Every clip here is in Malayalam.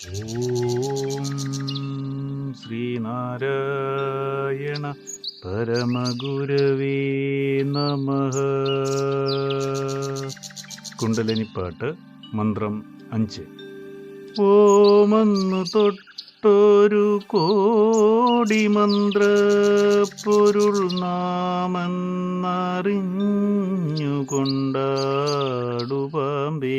ഓം ശ്രീനാരായണ പരമഗുരവേ നമ. കുണ്ടലിനിപ്പാട്ട് മന്ത്രം അഞ്ച്. ഓമന്നു തൊട്ടൊരു കോടി മന്ത്ര പൊരുൾ നാമെന്നറിഞ്ഞു കൊണ്ടാടുപാമ്പേ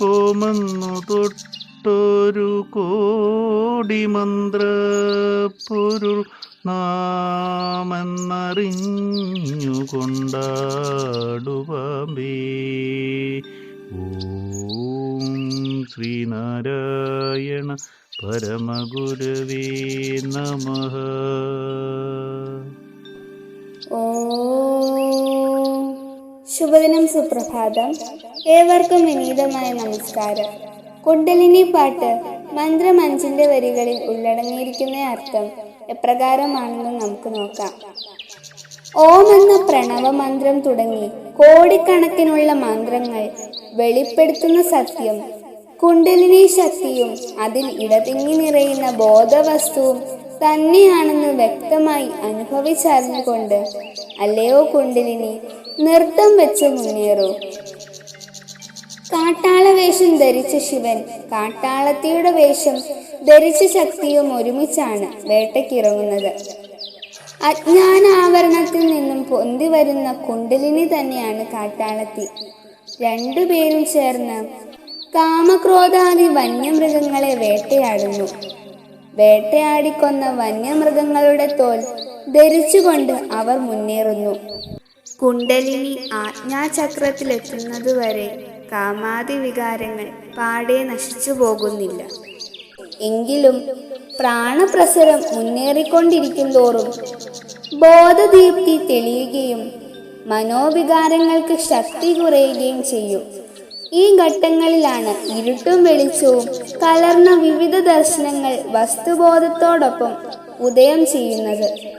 ഓമന്നു തൊട്ടൊരു കോടി മന്ത്ര പൊരുൾ നാമെന്നറിഞ്ഞു കൊണ്ടാടുപാമ്പേ ഓം ശ്രീനാരായണ പരമഗുരവേ നമഃ. ശുഭദിനം സുപ്രഭാതം. ഏവർക്കും വിനീതമായ നമസ്കാരം. കുണ്ടലിനി പാട്ട് മന്ത്രം അഞ്ചിന്റെ വരികളിൽ ഉള്ളടങ്ങിയിരിക്കുന്ന അർത്ഥം എപ്രകാരമാണെന്ന് നമുക്ക് നോക്കാം. ഓം എന്ന പ്രണവ മന്ത്രം തുടങ്ങി കോടിക്കണക്കിനുള്ള മന്ത്രങ്ങൾ വെളിപ്പെടുത്തുന്ന സത്യം. കുണ്ടലിനി ശക്തിയും അതിൽ ഇടതിങ്ങി നിറയുന്ന ബോധവസ്തുവും തന്നെയാണെന്ന് വ്യക്തമായി അനുഭവിച്ചറിഞ്ഞുകൊണ്ട് അല്ലയോ കുണ്ടലിനി നൃത്തം വെച്ച് മുന്നേറൂ. കാട്ടാള വേഷം ധരിച്ച ശിവൻ കാട്ടാളത്തിയുടെ വേഷം ധരിച്ച ശക്തിയും ഒരുമിച്ചാണ് വേട്ടയ്ക്കിറങ്ങുന്നത്. അജ്ഞാന ആവരണത്തിൽ നിന്നും പൊന്തി വരുന്ന കുണ്ടലിനി തന്നെയാണ് കാട്ടാളത്തി. രണ്ടുപേരും ചേർന്ന് കാമക്രോധാദി വന്യമൃഗങ്ങളെ വേട്ടയാടുന്നു. വേട്ടയാടിക്കൊന്ന വന്യമൃഗങ്ങളുടെ തോൽ ധരിച്ചുകൊണ്ട് അവർ മുന്നേറുന്നു. കുണ്ടലിനി ആജ്ഞാചക്രത്തിലെത്തുന്നതുവരെ കാമാതി വികാരങ്ങൾ പാടെ നശിച്ചു പോകുന്നില്ല എങ്കിലും പ്രാണപ്രസരം മുന്നേറിക്കൊണ്ടിരിക്കും തോറും ബോധദീപ്തി തെളിയുകയും മനോവികാരങ്ങൾക്ക് ശക്തി കുറയുകയും ചെയ്യും. ഈ ഘട്ടങ്ങളിലാണ് ഇരുട്ടും വെളിച്ചവും കലർന്ന വിവിധ ദർശനങ്ങൾ വസ്തുബോധത്തോടൊപ്പം ഉദയം ചെയ്യുന്നത്.